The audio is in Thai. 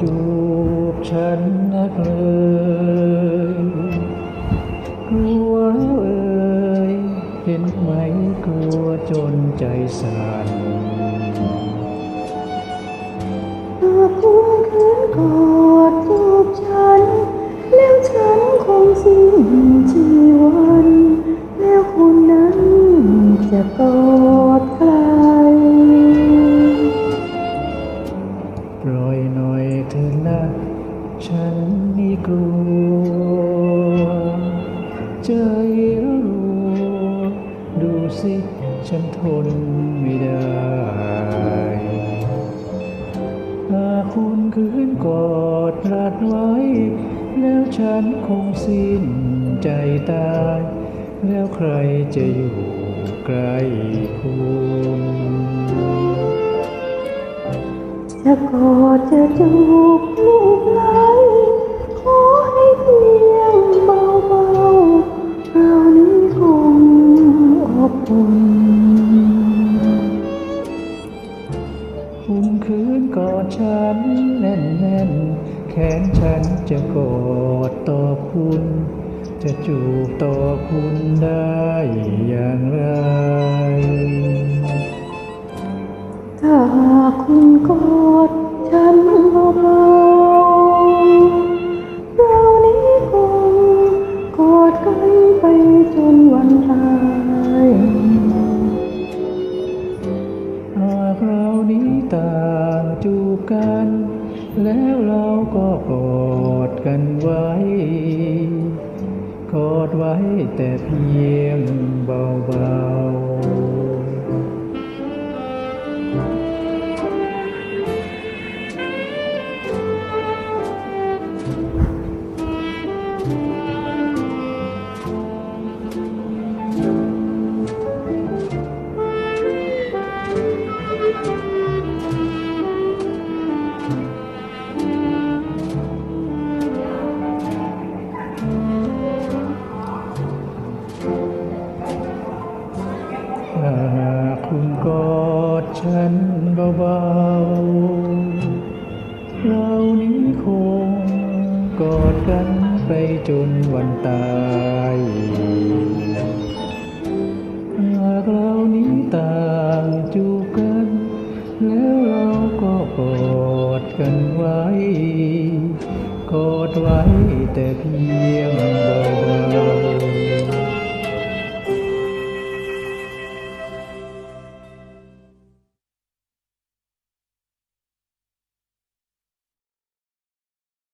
จูบฉันนักเลยกลัวแล้วเอ่ยเห็นไหมกลัวจนใจสั่นหากคุณคืนกอดจูบฉัน แล้วฉันคงสิ้นชีวัน แล้วคุณนั้นจะกอดใครปล่อยหน่อย เถอะนะฉันนี่กลัว ใจรัวดูสิ ฉันทนไม่ได้หากคุณคืนกอดรัดไว้ แล้วฉันคงสิ้นใจตาย แล้วใครจะอยู่ใกล้คุณ จะกอดจะจูบลูกไหลขอให้เพียงเบาๆเรานี้คงอบอุ่นคุณคืนกอดฉันแน่นๆแขนฉันจะกอดต่อคุณ จะจูบต่อคุณได้อย่างไร กอดฉันเบาๆเรานี้คงกอดกันไปจนวันตายหากเรานี้ต่างจูบกัน แล้วเราก็กอดกันไว้ กอดไว้แต่เพียงเบาๆ คุณกอดฉันเบาๆเรานี้คงกอดกันไปจนวันตายหากเรานี้ต่างจูบกัน แล้วเราก็กอดกันไว้ กอดไว้แต่เพียงเบา